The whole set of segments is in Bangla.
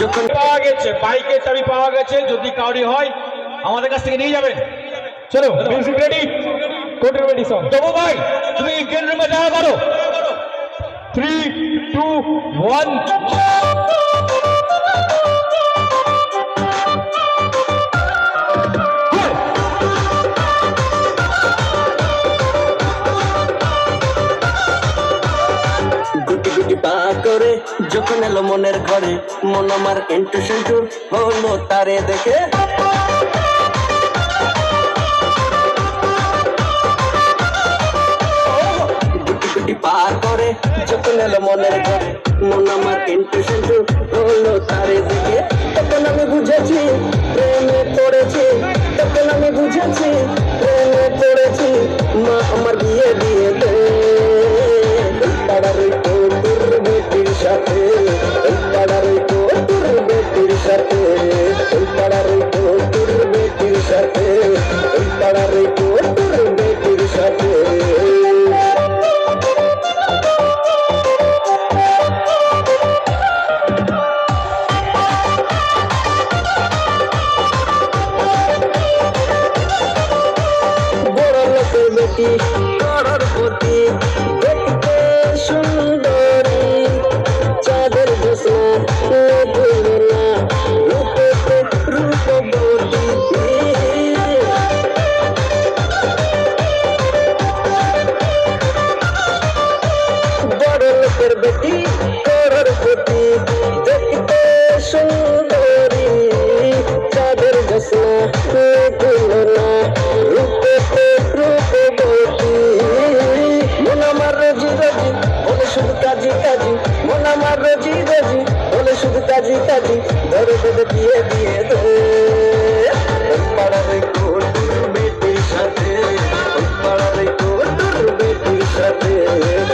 যখন পাওয়া গেছে বাইকের চাবি পাওয়া গেছে যদি কাউরি হয় আমাদের কাছ থেকে নিয়ে যাবেন। চলো music ready code ready song তবু ভাই তুমি গেট রুমে দেখা করো থ্রি টু ওয়ান যখন এলো মনের ঘরে, মন আমার এন্টু সেন্টু হলো তারে দেখে। গুটি করে যখন এলো মনের ঘরে, মন আমার এন্টু সেন্টু হলো তারে দেখে। তখন কাজি কাজি ধরে ধরে দিয়ে দিয়ে ধরে পাড়ার কোটুর বেটির সাথে পাড়ার কোটুর বেটির সাথে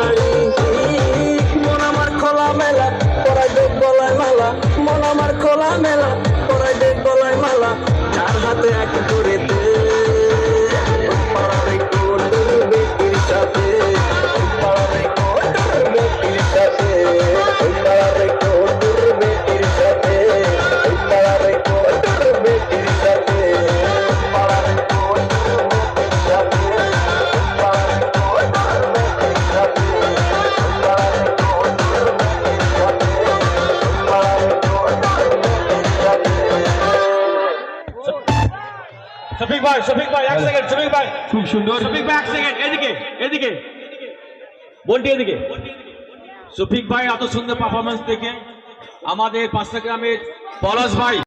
শফিক ভাই শফিক ভাই এক সেকেন্ড শফিক ভাই। খুব সুন্দর। শফিক ভাই এক সেকেন্ড এদিকে এদিকে। বলটি এদিকে। শফিক ভাই এত সুন্দর পারফরমেন্স দেখে আমাদের পাঁচটা গ্রামের পলাশ ভাই।